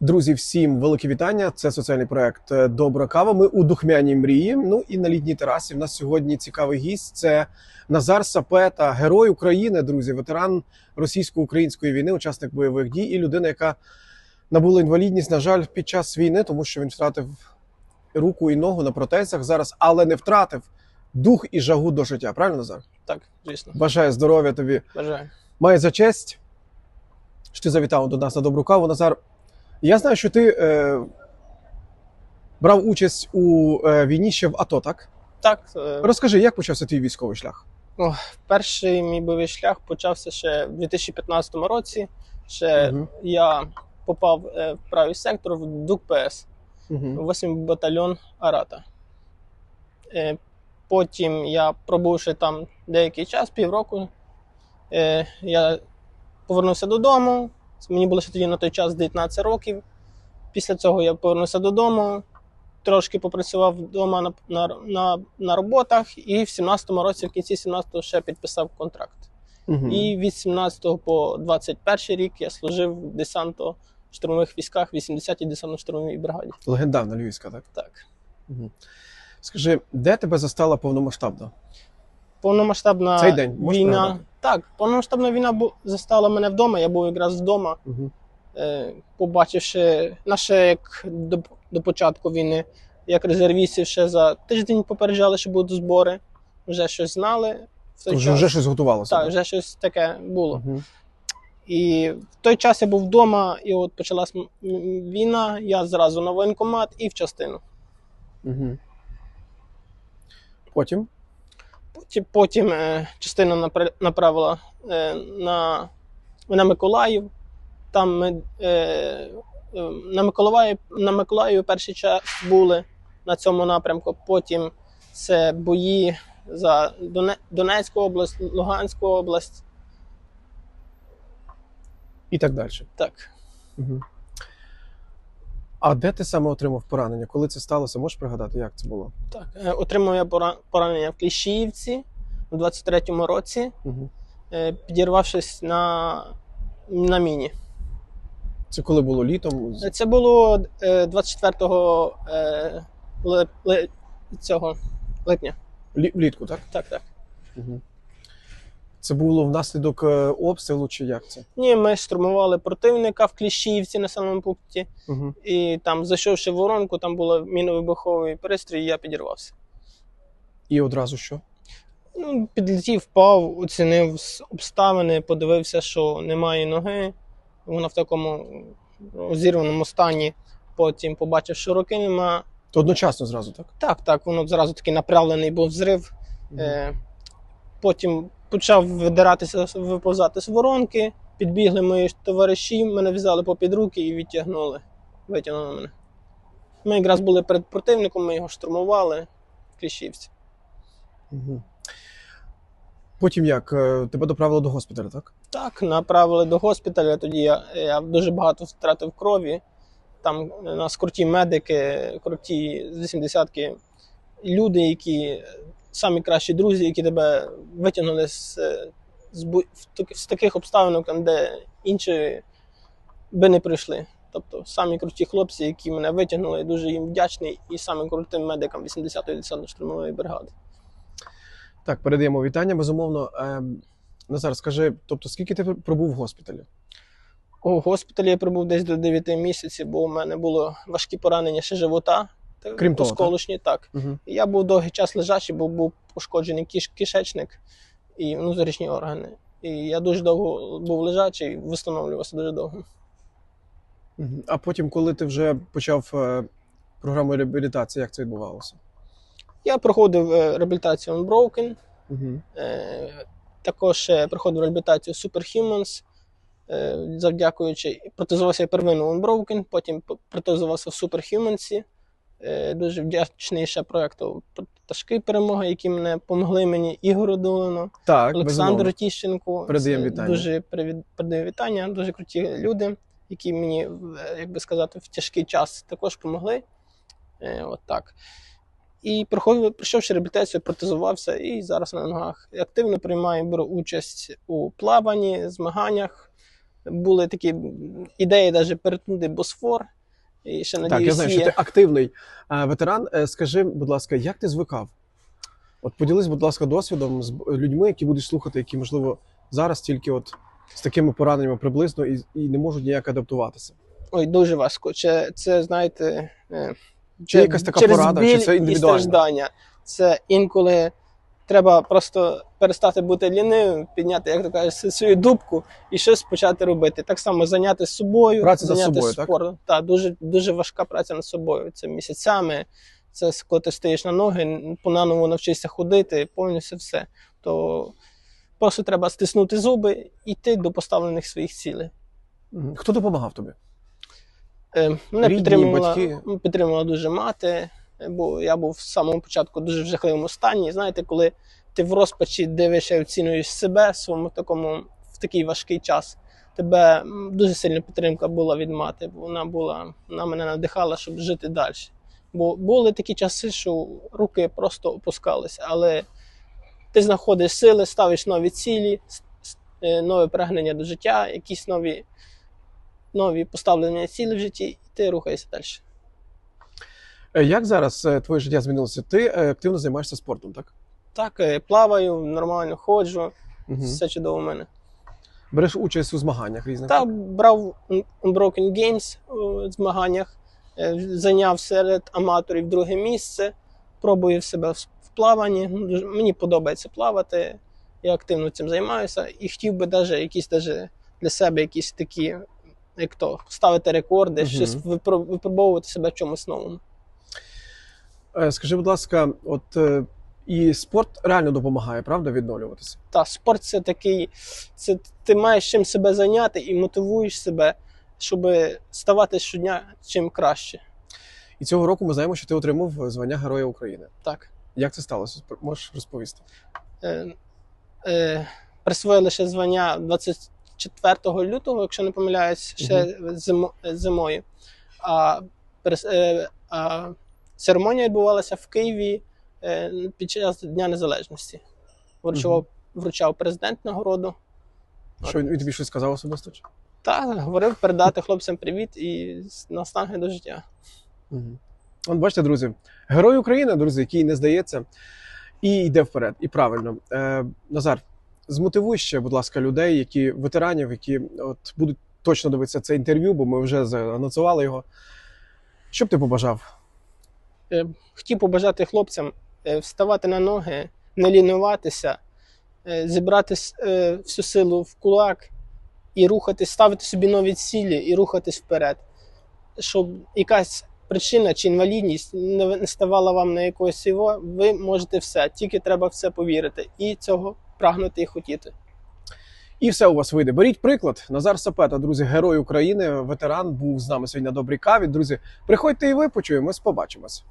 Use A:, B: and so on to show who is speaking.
A: Друзі, всім велике вітання. Це соціальний проект е, Добра кава. Ми у духмяній мрії. Ну і на літній терасі. В нас сьогодні цікавий гість. Це Назар Сапета, герой України, друзі, ветеран російсько-української війни, учасник бойових дій і людина, яка набула інвалідність, на жаль, під час війни, тому що він втратив руку і ногу на протезах зараз, але не втратив дух і жагу до життя. Правильно, Назар?
B: Так, звісно.
A: Бажаю здоров'я тобі.
B: Бажаю.
A: Має за честь, що ти завітав до нас на добру каву. Назар, я знаю, що ти е, брав участь у е, війні ще в АТО, так?
B: Так, е,
A: Розкажи, як почався твій військовий шлях?
B: перший мій бойовий шлях почався ще в 2015 році. Ще
A: Мгм.
B: я попав е, в правий сектор в ДУК ПС,
A: Угу.
B: 8 батальйон Арата. Е, Потім я пробувши там деякий час, півроку, е, я повернувся додому. Мені було ще тоді на той час 19 років. Після цього я повернувся додому, трошки попрацював вдома на, на, на, на роботах, і в 17-му році, в кінці 17-го, ще підписав контракт.
A: Угу.
B: І від 17 по 21 рік я служив в десантно-штурмових військах 80-й десантно-штурмовій бригаді.
A: Легендарна львівська, так?
B: Так.
A: Угу. Скажи, де тебе застала повномасштабна?
B: Повномасштабна
A: Цей день
B: війна. Так, повномасштабна війна застала мене вдома. Я був якраз вдома,
A: Угу.
B: побачивши наше як до, до початку війни, як резервістів ще за тиждень попереджали, що будуть збори, вже щось знали.
A: Вже, вже щось готувалося.
B: Так, вже щось таке було.
A: Угу.
B: І в той час я був вдома, і от почалась війна. Я зразу на воєнкомат і в частину.
A: Угу. Потім?
B: Потім, потім е, частина направила е, на, на Миколаїв. Там ми е, е, на Миколаїв, на Миколаєві перший час були на цьому напрямку. Потім це бої за Донецьку область, Луганську область.
A: І так далі.
B: Так.
A: Угу. А де ти саме отримав поранення? Коли це сталося, можеш пригадати, як це було?
B: Так, е, отримав я пора- поранення в Кліщіївці у 23-му році,
A: Угу.
B: е, підірвавшись на, на міні.
A: Це коли було літом? З-
B: Це було е, 24 е, ли, ли, цього липня.
A: Лі, влітку, так?
B: Так, так.
A: Угу. Це було внаслідок е, обстрілу чи як це?
B: Ні, ми штурмували противника в Кліщіївці на самому пункті,
A: Угу.
B: і там, зайшовши в воронку, там був міновибуховий пристрій, і я підірвався.
A: І одразу що?
B: Ну, підлетів, впав, оцінив обставини, подивився, що немає ноги. Вона в такому розірваному стані. Потім побачив, що руки нема.
A: То одночасно зразу, так?
B: Так, так, воно зразу такий направлений був взрив.
A: Мгм.
B: Е, потім почав видиратися, виповзати з воронки. Підбігли мої товариші, мене взяли попід руки і відтягнули. Витягнули мене. Ми якраз були перед противником, ми його штурмували Кліщівці.
A: Угу. Потім як? Е, Тебе доправили до госпіталя, так?
B: Так, направили до госпіталя. Тоді я, я дуже багато втратив крові. Там у нас круті медики, круті з 80-ки люди, які самі кращі друзі, які тебе витягнули з, з, з таких обставин, де інші би не прийшли. Тобто самі круті хлопці, які мене витягнули, дуже їм вдячний і самим крутим медикам 80-ї десантно-штурмової бригади.
A: Так, передаємо вітання. Безумовно. Ем, Назар, скажи, тобто скільки ти пробув в госпіталі?
B: У госпіталі я пробув десь до 9 місяців, бо у мене було важкі поранення ще живота. Та-
A: Крім того,
B: осколочні, так.
A: Угу.
B: Я був довгий час лежачий, бо був пошкоджений киш, кишечник і внутрішні органи. І я дуже довго був лежачий, встановлювався дуже довго.
A: Угу. А потім, коли ти вже почав е, програму реабілітації, як це відбувалося?
B: Я проходив е, реабілітацію Unbroken,
A: Угу.
B: е, також е, проходив реабілітацію Superhumans, е, завдякуючи протезувався я первинно Unbroken, потім протезувався в Superhumans. Е, Дуже вдячний ще проекту Пташки Перемога, які мене допомогли мені Ігору Долину,
A: Так,
B: Олександру. Тіщенку.
A: Передаємо вітання.
B: Дуже передаю вітання. Дуже круті люди, які мені, як би сказати, в тяжкий час також допомогли. Е, от так. І проходив, пройшовши реабілітацію, протезувався і зараз на ногах активно приймаю, беру участь у плаванні, змаганнях. були такі ідеї навіть перетнути Босфор. І ще
A: Так, я знаю,
B: є.
A: що ти активний е, ветеран. Е, Скажи, будь ласка, як ти звикав? От поділись, будь ласка, досвідом з людьми, які будуть слухати, які, можливо, зараз тільки от з такими пораненнями приблизно і, і не можуть ніяк адаптуватися.
B: Ой, дуже важко. Це, це знаєте, е,
A: Чи якась така порада, чи це
B: і
A: індивідуально?
B: страждання. Це інколи треба просто перестати бути лінивим, підняти, як то кажуть, свою дубку і щось почати робити. Так само зайнятися собою,
A: Праця
B: зайнятися
A: собою,
B: спортом. Так, дуже, дуже важка праця над собою. Це місяцями. Це коли ти стоїш на ноги, понаново навчишся ходити, повністю все. То просто треба стиснути зуби і йти до поставлених своїх цілей.
A: Хто допомагав тобі?
B: Е, Мене
A: Рідні,
B: підтримувала,
A: батьки?
B: підтримувала дуже мати, бо я був з самого початку дуже в жахливому стані. Знаєте, коли ти в розпачі дивишся і оцінюєш себе своєму такому в такий важкий час. Тебе дуже сильна підтримка була від мати, бо вона була, вона мене надихала, щоб жити далі. Бо були такі часи, що руки просто опускалися, але ти знаходиш сили, ставиш нові цілі, е, нове прагнення до життя, якісь нові нові поставлені цілі в житті, і ти рухаєшся далі.
A: Е, Як зараз е, твоє життя змінилося? Ти е, активно займаєшся спортом, так?
B: Так, плаваю, нормально ходжу,
A: Угу.
B: все чудово в мене.
A: Береш участь у змаганнях різних.
B: Та брав Unbroken Games у змаганнях, зайняв серед аматорів друге місце, пробую себе в плаванні. Мені подобається плавати, я активно цим займаюся і хотів би даже якісь даже для себе якісь такі, як то, ставити рекорди,
A: Мгм.
B: щось випробовувати себе в чомусь новому.
A: Е, Скажи, будь ласка, от е, і спорт реально допомагає, правда, відновлюватися?
B: Та спорт це такий, це ти маєш чим себе зайняти і мотивуєш себе, щоб ставати щодня чим краще.
A: І цього року ми знаємо, що ти отримав звання Героя України.
B: Так.
A: Як це сталося? Можеш розповісти?
B: Е, е, присвоїли ще звання 24 лютого, якщо не помиляюсь, ще зимо, зимою. А, е, а церемонія відбувалася в Києві е, під час Дня Незалежності. Вручав, вручав президент нагороду.
A: Що він тобі щось сказав особисто? чи?
B: Та говорив передати хлопцям привіт і настанги до життя.
A: Угу. От бачите, друзі, герой України, друзі, який не здається і йде вперед. І правильно. Е, Назар, змотивуй ще, будь ласка, людей, які ветеранів, які от будуть точно дивитися це інтерв'ю, бо ми вже заанонсували його. Що б ти побажав?
B: Е, Хотів побажати хлопцям е, вставати на ноги, не лінуватися, е, зібрати всю силу в кулак і рухатись, ставити собі нові цілі і рухатись вперед. Щоб якась причина чи інвалідність не ставала вам на якогось його, ви можете все, тільки треба в це повірити і цього прагнути і хотіти.
A: І все у вас вийде. Беріть приклад. Назар Сапета, друзі, герой України, ветеран, був з нами сьогодні на добрій каві. Друзі, приходьте і ви почуємось, побачимось.